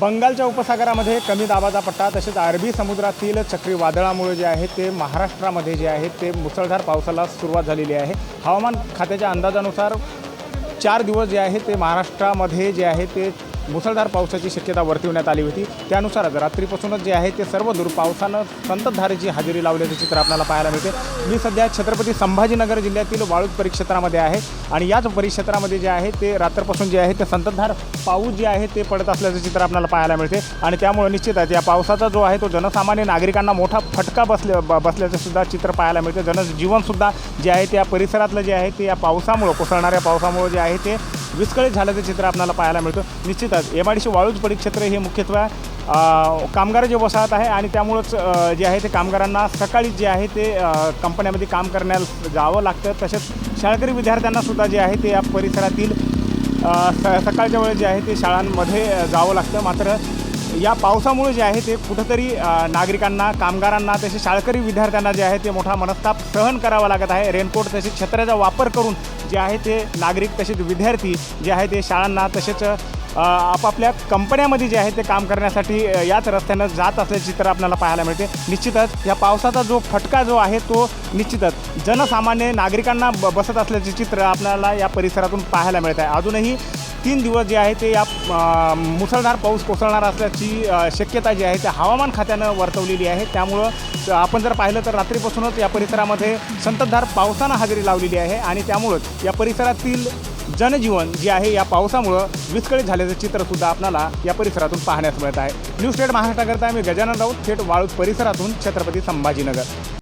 बंगालच्या उपसागरामध्ये कमी दाबाचा पट्टा तसेच अरबी समुद्रातील चक्रीवादळामुळे जे आहे ते महाराष्ट्रामध्ये जे आहे ते मुसळधार पावसाला सुरुवात झालेली आहे. हवामान खात्याच्या अंदाजानुसार चार दिवस जे आहे ते महाराष्ट्रामध्ये जे आहे ते मुसळधार पावसाची शक्यता वर्तवण्यात आली होती. त्यानुसार रात्रीपासूनच जे आहे ते सर्व दूर पावसानं संततधारेची हजेरी लावल्याचे चित्र आपल्याला पाहायला मिळते. मी सध्या छत्रपती संभाजीनगर जिल्ह्यातील वाळूज परिक्षेत्रामध्ये आहे आणि याच परिक्षेत्रामध्ये जे आहे ते रात्रपासून जे आहे ते संततधार पाऊस जे आहे ते पडत असल्याचं चित्र आपल्याला पाहायला मिळते. आणि त्यामुळे निश्चितच या पावसाचा जो आहे तो जनसामान्य नागरिकांना मोठा फटका बसले ब- बसल्याचं सुद्धा चित्र पाहायला मिळते. जनजीवनसुद्धा जे आहे त्या परिसरातलं जे आहे ते या पावसामुळं कोसळणाऱ्या पावसामुळं जे आहे ते विस्कळीत झाल्याचं चित्र आपल्याला पाहायला मिळतं. निश्चितच M I D C Waluj परिक्षेत्र हे मुख्यत्वे अ, कामगार जे वसाहत आहे आणि त्यामुळंच जे आहे ते कामगारांना सकाळी जे आहे ते कंपन्यामध्ये काम करण्यास जावं लागतं. तसेच शाळकरी विद्यार्थ्यांना सुद्धा जे आहे ते या परिसरातील स सकाळच्या वेळेस जे आहे ते शाळांमध्ये जावं लागतं. मात्र या पावसामुळे जे आहे ते कुठंतरी नागरिकांना कामगारांना तसे शाळकरी विद्यार्थ्यांना जे आहे ते मोठा मनस्ताप सहन करावा लागत आहे. रेनकोट तसेच छत्र्याचा वापर करून जे आहे ते नागरिक तसेच विद्यार्थी जे आहे ते शाळांना तसेच आपापल्या कंपन्यामध्ये जे आहे ते काम करण्यासाठी याच रस्त्यानं जात असल्याचे चित्र आपल्याला पाहायला मिळते. निश्चितच या पावसाचा जो फटका जो आहे तो निश्चितच जनसामान्य नागरिकांना ब बसत असल्याचे चित्र आपल्याला या परिसरातून पाहायला मिळत आहे. अजूनही तीन दिवस जे आहे ते या मुसळधार पाऊस कोसळणार असल्याची शक्यता जी आहे ते हवामान खात्यानं वर्तवलेली आहे. त्यामुळं आपण जर पाहिलं तर रात्रीपासूनच या परिसरामध्ये संततधार पावसानं हजेरी लावलेली आहे आणि त्यामुळंच या परिसरातील जनजीवन जे आहे या पावसामुळं विस्कळीत झाल्याचं चित्रसुद्धा आपल्याला या परिसरातून पाहण्यास मिळत आहे. न्यूज स्टेट महाराष्ट्राकरता मी गजानन राऊत थेट वाळूज परिसरातून छत्रपती संभाजीनगर.